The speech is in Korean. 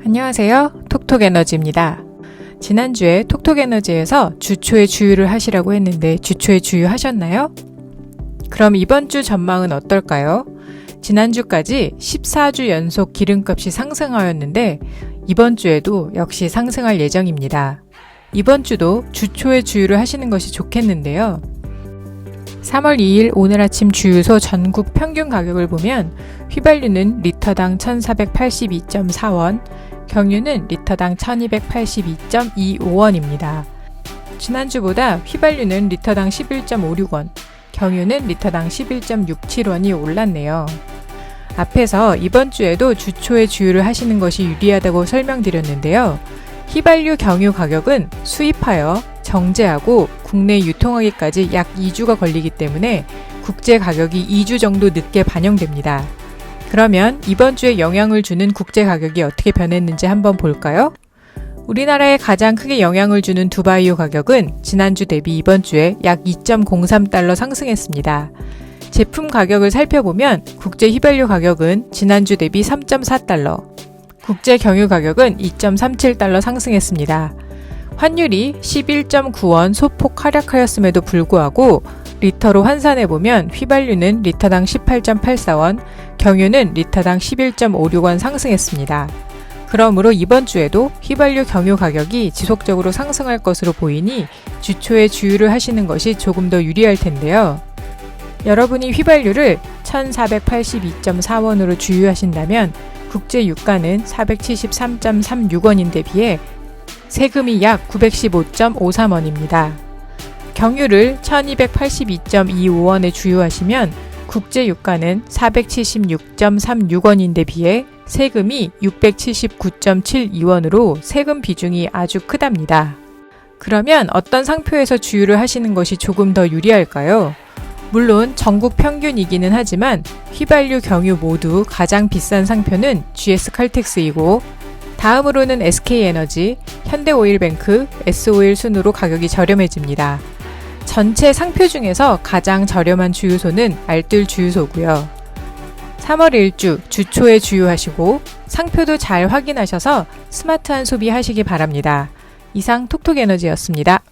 안녕하세요. 톡톡 에너지입니다. 지난주에 톡톡 에너지에서 주초에 주유를 하시라고 했는데 주초에 주유하셨나요? 그럼 이번 주 전망은 어떨까요? 지난주까지 14주 연속 기름값이 상승하였는데 이번 주에도 역시 상승할 예정입니다. 이번 주도 주초에 주유를 하시는 것이 좋겠는데요. 3월 2일 오늘 아침 주유소 전국 평균 가격을 보면 휘발유는 리터당 1482.4원, 경유는 리터당 1282.25원입니다. 지난주보다 휘발유는 리터당 11.56원, 경유는 리터당 11.67원이 올랐네요. 앞에서 이번 주에도 주초에 주유를 하시는 것이 유리하다고 설명드렸는데요. 휘발유 경유 가격은 수입하여 정제하고 국내 유통하기까지 약 2주가 걸리기 때문에 국제 가격이 2주 정도 늦게 반영됩니다. 그러면 이번 주에 영향을 주는 국제 가격이 어떻게 변했는지 한번 볼까요? 우리나라에 가장 크게 영향을 주는 두바이유 가격은 지난주 대비 이번 주에 약 2.03달러 상승했습니다. 제품 가격을 살펴보면 국제 휘발유 가격은 지난주 대비 3.4달러, 국제 경유 가격은 2.37달러 상승했습니다. 환율이 11.9원 소폭 하락하였음에도 불구하고 리터로 환산해 보면 휘발유는 리터당 18.84원, 경유는 리터당 11.56원 상승했습니다. 그러므로 이번 주에도 휘발유 경유 가격이 지속적으로 상승할 것으로 보이니 주초에 주유를 하시는 것이 조금 더 유리할 텐데요. 여러분이 휘발유를 1482.4원으로 주유하신다면 국제 유가는 473.36원인데 비해 세금이 약 915.53원입니다. 경유를 1282.25원에 주유하시면 국제 유가는 476.36원인데 비해 세금이 679.72원으로 세금 비중이 아주 크답니다. 그러면 어떤 상표에서 주유를 하시는 것이 조금 더 유리할까요? 물론 전국 평균이기는 하지만 휘발유 경유 모두 가장 비싼 상표는 GS 칼텍스이고 다음으로는 SK에너지, 현대오일뱅크, S오일 순으로 가격이 저렴해집니다. 전체 상표 중에서 가장 저렴한 주유소는 알뜰 주유소고요. 3월 1주 주초에 주유하시고 상표도 잘 확인하셔서 스마트한 소비 하시기 바랍니다. 이상 톡톡에너지였습니다.